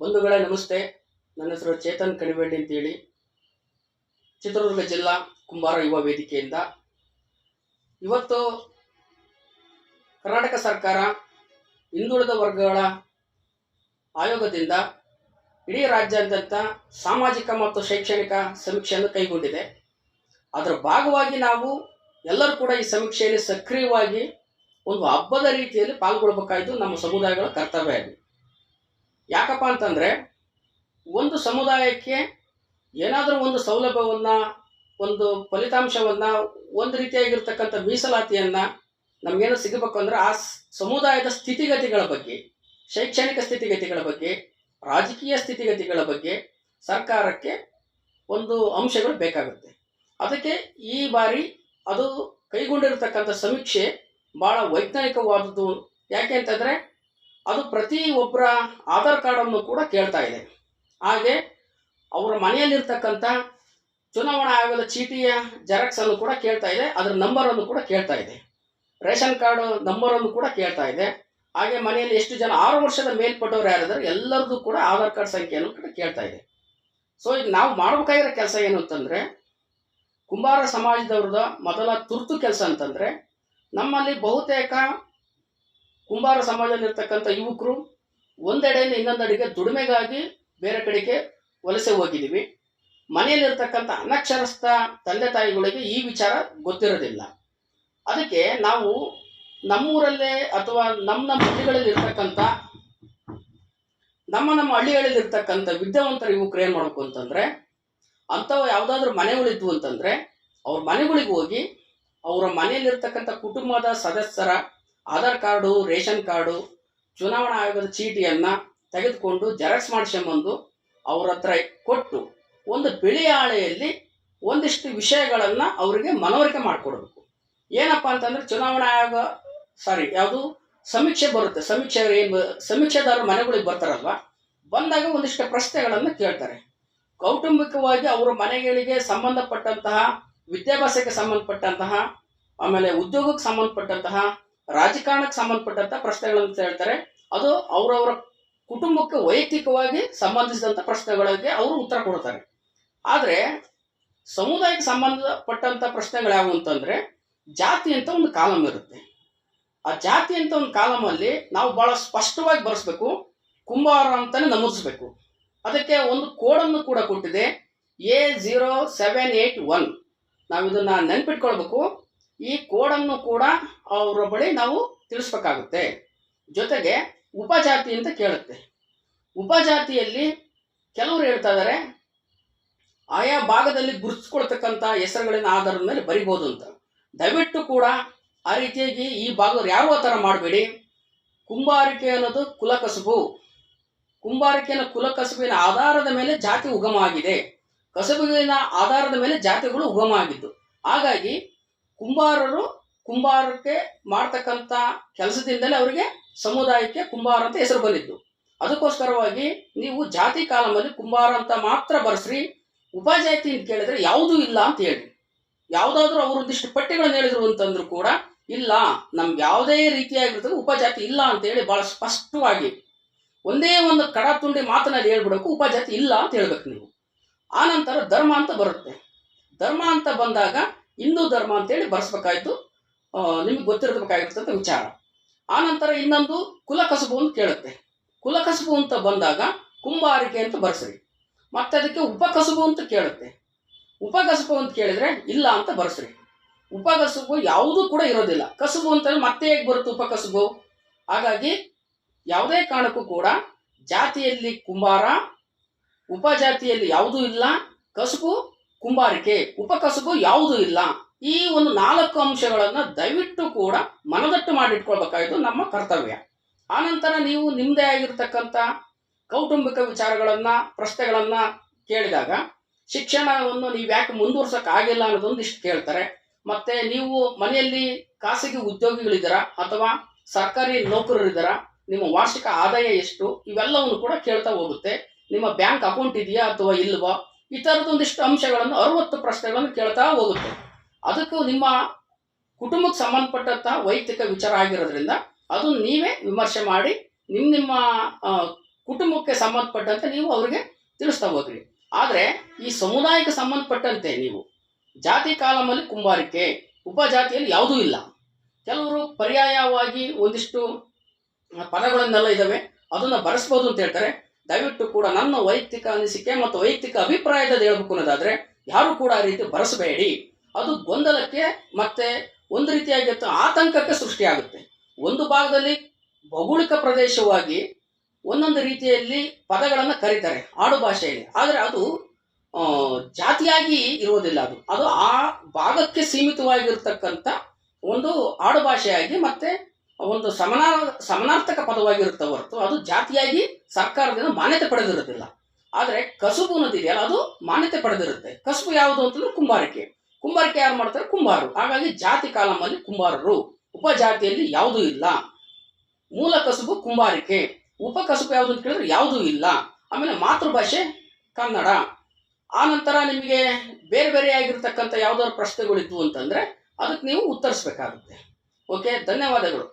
ಬಂಧುಗಳೇ, ನಮಸ್ತೆ. ನನ್ನ ಹೆಸರು ಚೇತನ್ ಕಣಿವೆಡ್ಡಿ ಅಂತೇಳಿ. ಚಿತ್ರದುರ್ಗ ಜಿಲ್ಲಾ ಕುಂಬಾರ ಯುವ ವೇದಿಕೆಯಿಂದ. ಇವತ್ತು ಕರ್ನಾಟಕ ಸರ್ಕಾರ ಹಿಂದುಳಿದ ವರ್ಗಗಳ ಆಯೋಗದಿಂದ ಇಡೀ ರಾಜ್ಯಾದ್ಯಂತ ಸಾಮಾಜಿಕ ಮತ್ತು ಶೈಕ್ಷಣಿಕ ಸಮೀಕ್ಷೆಯನ್ನು ಕೈಗೊಂಡಿದೆ. ಅದರ ಭಾಗವಾಗಿ ನಾವು ಎಲ್ಲರೂ ಕೂಡ ಈ ಸಮೀಕ್ಷೆಯಲ್ಲಿ ಸಕ್ರಿಯವಾಗಿ ಒಂದು ಹಬ್ಬದ ರೀತಿಯಲ್ಲಿ ಪಾಲ್ಗೊಳ್ಬೇಕಾಯಿತು ನಮ್ಮ ಸಮುದಾಯಗಳ ಕರ್ತವ್ಯ. ಆಗಿದೆ ಯಾಕಪ್ಪ ಅಂತಂದರೆ ಒಂದು ಸಮುದಾಯಕ್ಕೆ ಏನಾದರೂ ಒಂದು ಸೌಲಭ್ಯವನ್ನು, ಒಂದು ಫಲಿತಾಂಶವನ್ನು, ಒಂದು ರೀತಿಯಾಗಿರ್ತಕ್ಕಂಥ ಮೀಸಲಾತಿಯನ್ನು ನಮಗೇನು ಸಿಗಬೇಕು ಅಂದರೆ ಆ ಸಮುದಾಯದ ಸ್ಥಿತಿಗತಿಗಳ ಬಗ್ಗೆ, ಶೈಕ್ಷಣಿಕ ಸ್ಥಿತಿಗತಿಗಳ ಬಗ್ಗೆ, ರಾಜಕೀಯ ಸ್ಥಿತಿಗತಿಗಳ ಬಗ್ಗೆ ಸರ್ಕಾರಕ್ಕೆ ಒಂದು ಅಂಶಗಳು ಬೇಕಾಗುತ್ತೆ. ಅದಕ್ಕೆ ಈ ಬಾರಿ ಅದು ಕೈಗೊಂಡಿರತಕ್ಕಂಥ ಸಮೀಕ್ಷೆ ಭಾಳ ವೈಜ್ಞಾನಿಕವಾದದ್ದು. ಯಾಕೆ ಅಂತಂದರೆ ಅದು ಪ್ರತಿ ಒಬ್ಬರ ಆಧಾರ್ ಕಾರ್ಡನ್ನು ಕೂಡ ಕೇಳ್ತಾ ಇದೆ. ಹಾಗೆ ಅವರ ಮನೆಯಲ್ಲಿರ್ತಕ್ಕಂಥ ಚುನಾವಣಾ ಆಯೋಗದ ಚೀಟಿಯ ಜೆರಾಕ್ಸ್ ಅನ್ನು ಕೂಡ ಕೇಳ್ತಾ ಇದೆ, ಅದರ ನಂಬರನ್ನು ಕೂಡ ಕೇಳ್ತಾ ಇದೆ. ರೇಷನ್ ಕಾರ್ಡ್ ನಂಬರನ್ನು ಕೂಡ ಕೇಳ್ತಾ ಇದೆ. ಹಾಗೆ ಮನೆಯಲ್ಲಿ ಎಷ್ಟು ಜನ ಆರು ವರ್ಷದ ಮೇಲ್ಪಟ್ಟವ್ರು ಯಾರಿದ್ದಾರೆ ಎಲ್ಲರದ್ದು ಕೂಡ ಆಧಾರ್ ಕಾರ್ಡ್ ಸಂಖ್ಯೆಯನ್ನು ಕೂಡ ಕೇಳ್ತಾ ಇದೆ. ಸೊ ಈಗ ನಾವು ಮಾಡಬೇಕಾಗಿರೋ ಕೆಲಸ ಏನು ಅಂತಂದರೆ, ಕುಂಬಾರ ಸಮಾಜದವ್ರದ ಮೊದಲ ತುರ್ತು ಕೆಲಸ ಅಂತಂದರೆ, ನಮ್ಮಲ್ಲಿ ಬಹುತೇಕ ಕುಂಬಾರ ಸಮಾಜದಲ್ಲಿರ್ತಕ್ಕಂಥ ಯುವಕರು ಒಂದೆಡೆಯಿಂದ ಇನ್ನೊಂದೆಡೆಗೆ ದುಡಿಮೆಗಾಗಿ ಬೇರೆ ಕಡೆಗೆ ವಲಸೆ ಹೋಗಿದ್ದೀವಿ. ಮನೆಯಲ್ಲಿರ್ತಕ್ಕಂಥ ಅನಕ್ಷರಸ್ಥ ತಂದೆ ತಾಯಿಗಳಿಗೆ ಈ ವಿಚಾರ ಗೊತ್ತಿರೋದಿಲ್ಲ. ಅದಕ್ಕೆ ನಾವು ನಮ್ಮೂರಲ್ಲೇ ಅಥವಾ ನಮ್ಮ ನಮ್ಮ ಹಳ್ಳಿಗಳಲ್ಲಿ ಇರ್ತಕ್ಕಂಥ ನಮ್ಮ ನಮ್ಮ ಹಳ್ಳಿಗಳಲ್ಲಿ ಇರ್ತಕ್ಕಂಥ ವಿದ್ಯಾವಂತರ ಯುವಕರು ಏನು ಮಾಡಬೇಕು ಅಂತಂದರೆ, ಅಂಥವು ಯಾವುದಾದ್ರೂ ಮನೆಗಳಿದ್ವು ಅಂತಂದರೆ, ಅವ್ರ ಮನೆಗಳಿಗೆ ಹೋಗಿ ಅವರ ಮನೆಯಲ್ಲಿರ್ತಕ್ಕಂಥ ಕುಟುಂಬದ ಸದಸ್ಯರ ಆಧಾರ್ ಕಾರ್ಡು, ರೇಷನ್ ಕಾರ್ಡು, ಚುನಾವಣಾ ಆಯೋಗದ ಚೀಟಿಯನ್ನು ತೆಗೆದುಕೊಂಡು ಜೆರಾಕ್ಸ್ ಮಾಡಿಸ್ಕೊಂಬಂದು ಅವ್ರ ಹತ್ರ ಕೊಟ್ಟು ಒಂದು ಬಿಳಿ ಹಾಳೆಯಲ್ಲಿ ಒಂದಿಷ್ಟು ವಿಷಯಗಳನ್ನು ಅವರಿಗೆ ಮನವರಿಕೆ ಮಾಡಿಕೊಡ್ಬೇಕು. ಏನಪ್ಪ ಅಂತಂದರೆ ಚುನಾವಣಾ ಆಯೋಗ ಸಾರಿ ಯಾವುದು ಸಮೀಕ್ಷೆ ಬರುತ್ತೆ. ಸಮೀಕ್ಷೆ ಏನು ಸಮೀಕ್ಷೆದಾರರು ಮನೆಗಳಿಗೆ ಬರ್ತಾರಲ್ವ? ಬಂದಾಗ ಒಂದಿಷ್ಟು ಪ್ರಶ್ನೆಗಳನ್ನು ಕೇಳ್ತಾರೆ. ಕೌಟುಂಬಿಕವಾಗಿ ಅವರ ಮನೆಗಳಿಗೆ ಸಂಬಂಧಪಟ್ಟಂತಹ, ವಿದ್ಯಾಭ್ಯಾಸಕ್ಕೆ ಸಂಬಂಧಪಟ್ಟಂತಹ, ಆಮೇಲೆ ಉದ್ಯೋಗಕ್ಕೆ ಸಂಬಂಧಪಟ್ಟಂತಹ ರಾಜಕಾರಣಕ್ಕೆ ಸಂಬಂಧಪಟ್ಟಂತ ಪ್ರಶ್ನೆಗಳನ್ನು ಹೇಳ್ತಾರೆ. ಅದು ಅವರವರ ಕುಟುಂಬಕ್ಕೆ ವೈಯಕ್ತಿಕವಾಗಿ ಸಂಬಂಧಿಸಿದಂಥ ಪ್ರಶ್ನೆಗಳಿಗೆ ಅವರು ಉತ್ತರ ಕೊಡ್ತಾರೆ. ಆದರೆ ಸಮುದಾಯಕ್ಕೆ ಸಂಬಂಧಪಟ್ಟಂಥ ಪ್ರಶ್ನೆಗಳು ಯಾವುವು ಅಂತಂದರೆ ಜಾತಿ ಅಂತ ಒಂದು ಕಾಲಮ್ ಇರುತ್ತೆ. ಆ ಜಾತಿ ಅಂತ ಒಂದು ಕಾಲಮಲ್ಲಿ ನಾವು ಭಾಳ ಸ್ಪಷ್ಟವಾಗಿ ಬರೆಸ್ಬೇಕು, ಕುಂಬಾರ ಅಂತಲೇ ನಮೂದಿಸ್ಬೇಕು. ಅದಕ್ಕೆ ಒಂದು ಕೋಡನ್ನು ಕೂಡ ಕೊಟ್ಟಿದೆ A zero seven eight one ನಾವು ಇದನ್ನು ನೆನ್ಪಿಟ್ಕೊಳ್ಬೇಕು. ಈ ಕೋಡನ್ನು ಕೂಡ ಅವರ ಬಳಿ ನಾವು ತಿಳಿಸ್ಬೇಕಾಗುತ್ತೆ. ಜೊತೆಗೆ ಉಪಜಾತಿ ಅಂತ ಕೇಳುತ್ತೆ. ಉಪಜಾತಿಯಲ್ಲಿ ಕೆಲವರು ಹೇಳ್ತಾ ಇದ್ದಾರೆ ಆಯಾ ಭಾಗದಲ್ಲಿ ಗುರುತಿಸ್ಕೊಳ್ತಕ್ಕಂಥ ಹೆಸರುಗಳನ್ನ ಆಧಾರದ ಮೇಲೆ ಬರಿಬೋದು ಅಂತ. ದಯವಿಟ್ಟು ಕೂಡ ಆ ರೀತಿಯಾಗಿ ಈ ಭಾಗದವ್ರು ಯಾರು ಆ ಥರ ಮಾಡಬೇಡಿ. ಕುಂಬಾರಿಕೆ ಅನ್ನೋದು ಕುಲಕಸುಬು. ಕುಂಬಾರಿಕೆಯ ಕುಲಕಸುಬಿನ ಆಧಾರದ ಮೇಲೆ ಜಾತಿ ಉಗಮ ಆಗಿದೆ. ಕಸುಬಿನ ಆಧಾರದ ಮೇಲೆ ಜಾತಿಗಳು ಉಗಮ ಆಗಿದ್ದು. ಹಾಗಾಗಿ ಕುಂಬಾರರು ಕುಂಬಾರಕ್ಕೆ ಮಾಡ್ತಕ್ಕಂಥ ಕೆಲಸದಿಂದಲೇ ಅವರಿಗೆ ಸಮುದಾಯಕ್ಕೆ ಕುಂಬಾರ ಅಂತ ಹೆಸರು ಬಂದಿದ್ದು. ಅದಕ್ಕೋಸ್ಕರವಾಗಿ ನೀವು ಜಾತಿ ಕಾಲಮಲ್ಲಿ ಕುಂಬಾರ ಅಂತ ಮಾತ್ರ ಬರೆಸ್ರಿ, ಉಪಜಾತಿ ಅಂತ ಕೇಳಿದ್ರೆ ಯಾವುದೂ ಇಲ್ಲ ಅಂತ ಹೇಳಿ ಯಾವುದಾದ್ರೂ ಅವರು ಒಂದಿಷ್ಟು ಪಟ್ಟಿಗಳನ್ನು ಹೇಳಿದ್ರು ಅಂತಂದ್ರು ಕೂಡ ಇಲ್ಲ, ನಮ್ಗೆ ಯಾವುದೇ ರೀತಿಯಾಗಿರ್ತದೆ ಉಪಜಾತಿ ಇಲ್ಲ ಅಂತ ಹೇಳಿ ಭಾಳ ಸ್ಪಷ್ಟವಾಗಿ ಒಂದೇ ಒಂದು ಕಡ ತುಂಡಿ ಮಾತನಾಡಿ ಹೇಳ್ಬಿಡಬೇಕು ಉಪಜಾತಿ ಇಲ್ಲ ಅಂತ ಹೇಳ್ಬೇಕು ನೀವು. ಆನಂತರ ಧರ್ಮ ಅಂತ ಬರುತ್ತೆ. ಧರ್ಮ ಅಂತ ಬಂದಾಗ ಹಿಂದೂ ಧರ್ಮ ಅಂತೇಳಿ ಬರ್ಸ್ಬೇಕಾಯ್ತು. ನಿಮಗೆ ಅಂತ ವಿಚಾರ. ಆನಂತರ ಇನ್ನೊಂದು ಕುಲಕಸಬು ಅಂತ ಕೇಳುತ್ತೆ. ಕುಲಕಸಬು ಅಂತ ಬಂದಾಗ ಕುಂಬಾರಿಕೆ ಅಂತ ಬರ್ಸ್ರಿ. ಮತ್ತೆ ಅದಕ್ಕೆ ಉಪಕಸಬು ಅಂತ ಕೇಳುತ್ತೆ. ಉಪಕಸಬು ಅಂತ ಕೇಳಿದ್ರೆ ಇಲ್ಲ ಅಂತ ಬರ್ಸ್ರಿ. ಉಪಕಸಬು ಯಾವುದೂ ಕೂಡ ಇರೋದಿಲ್ಲ. ಕಸುಬು ಅಂತಂದ್ರೆ ಮತ್ತೆ ಹೇಗೆ ಬರುತ್ತೆ ಉಪಕಸಬು? ಹಾಗಾಗಿ ಯಾವುದೇ ಕಾರಣಕ್ಕೂ ಕೂಡ ಜಾತಿಯಲ್ಲಿ ಕುಂಬಾರ, ಉಪಜಾತಿಯಲ್ಲಿ ಯಾವುದೂ ಇಲ್ಲ. ಕಸುಬು ಕುಂಬಾರಿಕೆ. ಉಪಕಸುಬು ಯಾವುದೂ ಇಲ್ಲ. ಈ ಒಂದು ನಾಲ್ಕು ಅಂಶಗಳನ್ನು ದಯವಿಟ್ಟು ಕೂಡ ಮನದಟ್ಟು ಮಾಡಿಟ್ಕೊಳ್ಬೇಕಾಗಿದ್ದು ನಮ್ಮ ಕರ್ತವ್ಯ. ಆನಂತರ ನೀವು ನಿಮ್ಮದೇ ಆಗಿರ್ತಕ್ಕಂಥ ಕೌಟುಂಬಿಕ ವಿಚಾರಗಳನ್ನು, ಪ್ರಶ್ನೆಗಳನ್ನು ಕೇಳಿದಾಗ ಶಿಕ್ಷಣವನ್ನು ನೀವು ಯಾಕೆ ಮುಂದುವರ್ಸೋಕ್ಕಾಗಿಲ್ಲ ಅನ್ನೋದೊಂದು ಇಷ್ಟು ಕೇಳ್ತಾರೆ. ಮತ್ತೆ ನೀವು ಮನೆಯಲ್ಲಿ ಖಾಸಗಿ ಉದ್ಯೋಗಿಗಳಿದ್ದೀರಾ ಅಥವಾ ಸರ್ಕಾರಿ ನೌಕರರಿದ್ದೀರಾ, ನಿಮ್ಮ ವಾರ್ಷಿಕ ಆದಾಯ ಎಷ್ಟು, ಇವೆಲ್ಲವನ್ನು ಕೂಡ ಕೇಳ್ತಾ ಹೋಗುತ್ತೆ. ನಿಮ್ಮ ಬ್ಯಾಂಕ್ ಅಕೌಂಟ್ ಇದೆಯಾ ಅಥವಾ ಇಲ್ವಾ, ಈ ಥರದೊಂದಿಷ್ಟು ಅಂಶಗಳನ್ನು ಅರವತ್ತು ಪ್ರಶ್ನೆಗಳನ್ನು ಕೇಳ್ತಾ ಹೋಗುತ್ತೆ. ಅದಕ್ಕೂ ನಿಮ್ಮ ಕುಟುಂಬಕ್ಕೆ ಸಂಬಂಧಪಟ್ಟಂತಹ ವೈಯಕ್ತಿಕ ವಿಚಾರ ಆಗಿರೋದ್ರಿಂದ ಅದು ನೀವೇ ವಿಮರ್ಶೆ ಮಾಡಿ ನಿಮ್ಮ ನಿಮ್ಮ ಕುಟುಂಬಕ್ಕೆ ಸಂಬಂಧಪಟ್ಟಂತೆ ನೀವು ಅವರಿಗೆ ತಿಳಿಸ್ತಾ ಹೋಗ್ರಿ. ಆದರೆ ಈ ಸಮುದಾಯಕ್ಕೆ ಸಂಬಂಧಪಟ್ಟಂತೆ ನೀವು ಜಾತಿ ಕಾಲಮಲ್ಲಿ ಕುಂಬಾರಿಕೆ, ಉಪಜಾತಿಯಲ್ಲಿ ಯಾವುದೂ ಇಲ್ಲ. ಕೆಲವರು ಪರ್ಯಾಯವಾಗಿ ಒಂದಿಷ್ಟು ಪದಗಳನ್ನೆಲ್ಲ ಇದ್ದಾವೆ ಅದನ್ನು ಬರೆಸ್ಬೋದು ಅಂತ ಹೇಳ್ತಾರೆ. ದಯವಿಟ್ಟು ಕೂಡ ನನ್ನ ವೈಯಕ್ತಿಕ ಅನಿಸಿಕೆ ಮತ್ತು ವೈಯಕ್ತಿಕ ಅಭಿಪ್ರಾಯದಲ್ಲಿ ಹೇಳ್ಬೇಕು ಅನ್ನೋದಾದರೆ ಯಾರು ಕೂಡ ಆ ರೀತಿ ಬರೆಸಬೇಡಿ. ಅದು ಗೊಂದಲಕ್ಕೆ ಮತ್ತೆ ಒಂದು ರೀತಿಯಾಗಿ ಆತಂಕಕ್ಕೆ ಸೃಷ್ಟಿಯಾಗುತ್ತೆ. ಒಂದು ಭಾಗದಲ್ಲಿ ಭೌಗೋಳಿಕ ಪ್ರದೇಶವಾಗಿ ಒಂದೊಂದು ರೀತಿಯಲ್ಲಿ ಪದಗಳನ್ನು ಕರೀತಾರೆ, ಆಡು ಭಾಷೆಯಲ್ಲಿ ಆದರೆ ಅದು ಜಾತಿಯಾಗಿ ಇರುವುದಿಲ್ಲ ಅದು. ಅದು ಆ ಭಾಗಕ್ಕೆ ಸೀಮಿತವಾಗಿರ್ತಕ್ಕಂಥ ಒಂದು ಆಡು ಭಾಷೆಯಾಗಿ ಮತ್ತೆ ಒಂದು ಸಮನಾರ್ ಸಮನಾರ್ಥಕ ಪದವಾಗಿರುತ್ತೆ ಹೊರತು ಅದು ಜಾತಿಯಾಗಿ ಸರ್ಕಾರದಿಂದ ಮಾನ್ಯತೆ ಪಡೆದಿರುತ್ತಿಲ್ಲ ಆದರೆ ಕಸುಬು ಅನ್ನೋದಿದೆಯಲ್ಲ, ಅದು ಮಾನ್ಯತೆ ಪಡೆದಿರುತ್ತೆ. ಕಸುಬು ಯಾವುದು ಅಂತಂದ್ರೆ ಕುಂಬಾರಿಕೆ. ಕುಂಬಾರಿಕೆ ಯಾರು ಮಾಡ್ತಾರೆ? ಕುಂಬಾರರು. ಹಾಗಾಗಿ ಜಾತಿ ಕಾಲಮಲ್ಲಿ ಕುಂಬಾರರು. ಉಪಜಾತಿಯಲ್ಲಿ ಯಾವುದೂ ಇಲ್ಲ. ಮೂಲ ಕಸುಬು ಕುಂಬಾರಿಕೆ. ಉಪ ಕಸುಬು ಯಾವುದು ಅಂತ ಕೇಳಿದ್ರೆ ಯಾವುದೂ ಇಲ್ಲ. ಆಮೇಲೆ ಮಾತೃಭಾಷೆ ಕನ್ನಡ. ಆ ನಂತರ ನಿಮಗೆ ಬೇರೆ ಬೇರೆ ಆಗಿರ್ತಕ್ಕಂಥ ಯಾವ್ದಾದ್ರು ಪ್ರಶ್ನೆಗಳಿದ್ವು ಅಂತಂದ್ರೆ ಅದಕ್ಕೆ ನೀವು ಉತ್ತರಿಸ್ಬೇಕಾಗುತ್ತೆ. ಓಕೆ ಧನ್ಯವಾದಗಳು.